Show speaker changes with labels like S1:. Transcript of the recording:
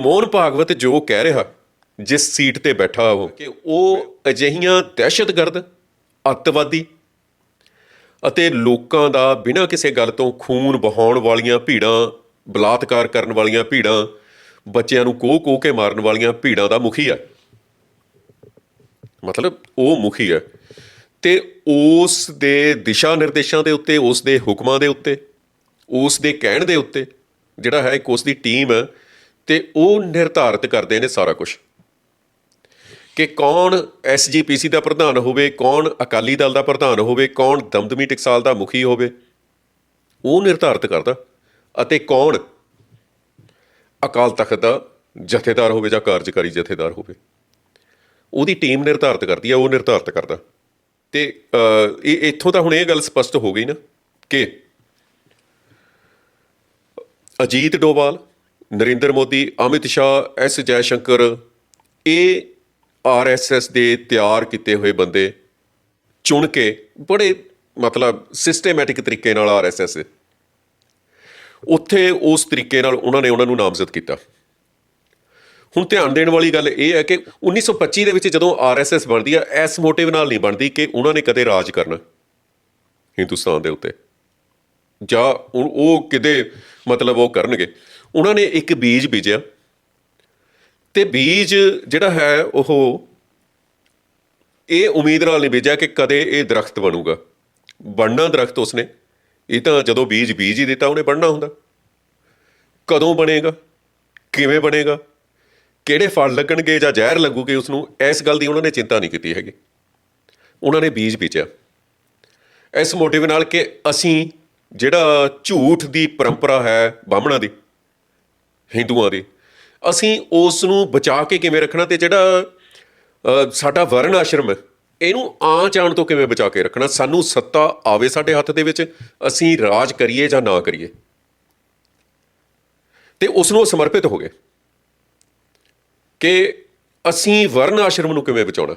S1: ਮੋਹਨ ਭਾਗਵਤ ਜੋ ਕਹਿ ਰਿਹਾ, ਜਿਸ ਸੀਟ ਤੇ ਬੈਠਾ ਉਹ, ਕਿ ਉਹ ਅਜਿਹੀਆਂ ਦਹਿਸ਼ਤਗਰਦ, ਅੱਤਵਾਦੀ ਅਤੇ ਲੋਕਾਂ ਦਾ ਬਿਨਾਂ ਕਿਸੇ ਗੱਲ ਤੋਂ ਖੂਨ ਵਹਾਉਣ ਵਾਲੀਆਂ ਭੀੜਾਂ, ਬਲਾਤਕਾਰ ਕਰਨ ਵਾਲੀਆਂ ਭੀੜਾਂ, ਬੱਚਿਆਂ ਨੂੰ ਕੋਹ ਕੋਹ ਕੇ ਮਾਰਨ ਵਾਲੀਆਂ ਭੀੜਾਂ ਦਾ ਮੁਖੀ ਹੈ। ਮਤਲਬ ਉਹ ਮੁਖੀ ਹੈ ਤੇ ਉਸ ਦੇ ਦਿਸ਼ਾ ਨਿਰਦੇਸ਼ਾਂ ਦੇ ਉੱਤੇ, ਉਸ ਦੇ ਹੁਕਮਾਂ ਦੇ ਉੱਤੇ, ਉਸ ਦੇ ਕਹਿਣ ਦੇ ਉੱਤੇ, ਜਿਹੜਾ ਹੈ ਇੱਕ ਉਸ ਦੀ ਟੀਮ ਹੈ ਤੇ ਉਹ ਨਿਰਧਾਰਿਤ ਕਰਦੇ ਨੇ ਸਾਰਾ ਕੁਝ ਕਿ ਕੌਣ ਐਸਜੀਪੀਸੀ ਦਾ ਪ੍ਰਧਾਨ ਹੋਵੇ, ਕੌਣ ਅਕਾਲੀ ਦਲ ਦਾ ਪ੍ਰਧਾਨ ਹੋਵੇ, ਕੌਣ ਦਮਦਮੀ ਟਕਸਾਲ ਦਾ ਮੁਖੀ ਹੋਵੇ, ਉਹ ਨਿਰਧਾਰਿਤ ਕਰਦਾ ਅਤੇ ਕੌਣ ਅਕਾਲ ਤਖਤ ਦਾ ਜਥੇਦਾਰ ਹੋਵੇ ਜਾਂ ਕਾਰਜਕਾਰੀ ਜਥੇਦਾਰ ਹੋਵੇ। ਉਹਦੀ ਟੀਮ ਨਿਰਧਾਰਿਤ ਕਰਦੀ ਹੈ ਉਹ ਨਿਰਧਾਰਿਤ ਕਰਦਾ। ਤੇ ਇਹ ਇੱਥੋਂ ਤਾਂ ਹੁਣ ਇਹ ਗੱਲ ਸਪਸ਼ਟ ਹੋ ਗਈ ਨਾ ਕਿ ਅਜੀਤ ਡੋਵਾਲ ਨਰਿੰਦਰ ਮੋਦੀ, ਅਮਿਤ ਸ਼ਾਹ, ਐਸ ਜੈਸ਼ੰਕਰ ਇਹ ਆਰਐਸਐਸ ਦੇ ਤਿਆਰ ਕੀਤੇ ਹੋਏ ਬੰਦੇ ਚੁਣ ਕੇ ਬੜੇ ਮਤਲਬ ਸਿਸਟਮੈਟਿਕ ਤਰੀਕੇ ਨਾਲ ਆਰਐਸਐਸ ਉੱਥੇ ਉਸ ਤਰੀਕੇ ਨਾਲ ਉਹਨਾਂ ਨੇ ਉਹਨਾਂ ਨੂੰ ਨਾਮਜ਼ਦ ਕੀਤਾ। ਹੁਣ ਧਿਆਨ ਦੇਣ ਵਾਲੀ ਗੱਲ ਇਹ ਹੈ ਕਿ 1925 ਦੇ ਵਿੱਚ ਜਦੋਂ ਆਰਐਸਐਸ ਬਣਦੀ ਆ ਐਸ ਮੋਟਿਵ ਨਾਲ ਨਹੀਂ ਬਣਦੀ ਕਿ ਉਹਨਾਂ ਨੇ ਕਦੇ ਰਾਜ ਕਰਨਾ ਹਿੰਦੁਸਤਾਨ ਦੇ ਉੱਤੇ। ਜਾਂ ਉਹ ਕਿਤੇ ਮਤਲਬ ਉਹ ਕਰਨਗੇ। ਉਹਨਾਂ ਨੇ ਇੱਕ ਬੀਜ ਬੀਜਿਆ। ਤੇ ਬੀਜ ਜਿਹੜਾ ਹੈ ਉਹ ਇਹ ਉਮੀਦ ਨਾਲ ਨਹੀਂ ਬੀਜਿਆ ਕਿ ਕਦੇ ਇਹ ਦਰਖਤ ਬਣੂਗਾ। ਬਣਨਾ ਦਰਖਤ ਉਸਨੇ। ਇਹ ਤਾਂ ਜਦੋਂ ਬੀਜ ਬੀਜ ਹੀ ਦਿੱਤਾ, ਉਹਨੇ ਬਣਨਾ ਹੁੰਦਾ। ਕਦੋਂ ਬਣੇਗਾ? ਕਿਵੇਂ ਬਣੇਗਾ? ਕਿਹੜੇ ਫਲ ਲੱਗਣਗੇ ਜਾਂ ਜ਼ਹਿਰ ਲੱਗੂਗੇ ਉਸ ਨੂੰ ਇਸ ਗੱਲ ਦੀ ਉਹਨਾਂ ਨੇ ਚਿੰਤਾ ਨਹੀਂ ਕੀਤੀ ਹੈਗੀ। ਉਹਨਾਂ ਨੇ ਬੀਜ ਬੀਜਿਆ। ਇਸ ਮੋਟਿਵ ਨਾਲ ਕਿ ਅਸੀਂ ਜਿਹੜਾ ਝੂਠ ਦੀ ਪਰੰਪਰਾ ਹੈ ਬਾਹਮਣਾ ਦੀ, ਹਿੰਦੂਆਂ ਦੀ, ਅਸੀਂ ਉਸ ਨੂੰ ਬਚਾ ਕੇ ਕਿਵੇਂ ਰੱਖਣਾ ਤੇ ਜਿਹੜਾ ਸਾਡਾ ਵਰਨ ਆਸ਼ਰਮ ਹੈ, ਇਹਨੂੰ ਆ ਜਾਣ ਤੋਂ ਕਿਵੇਂ ਬਚਾ ਕੇ ਰੱਖਣਾ? ਸਾਨੂੰ ਸੱਤਾ ਆਵੇ ਸਾਡੇ ਹੱਥ ਦੇ ਵਿੱਚ, ਅਸੀਂ ਰਾਜ ਕਰੀਏ ਜਾਂ ਨਾ ਕਰੀਏ? ਤੇ ਉਸ ਨੂੰ ਸਮਰਪਿਤ ਹੋ ਗਏ ਕਿ ਅਸੀਂ ਵਰਨ ਆਸ਼ਰਮ ਨੂੰ ਕਿਵੇਂ ਬਚਾਉਣਾ?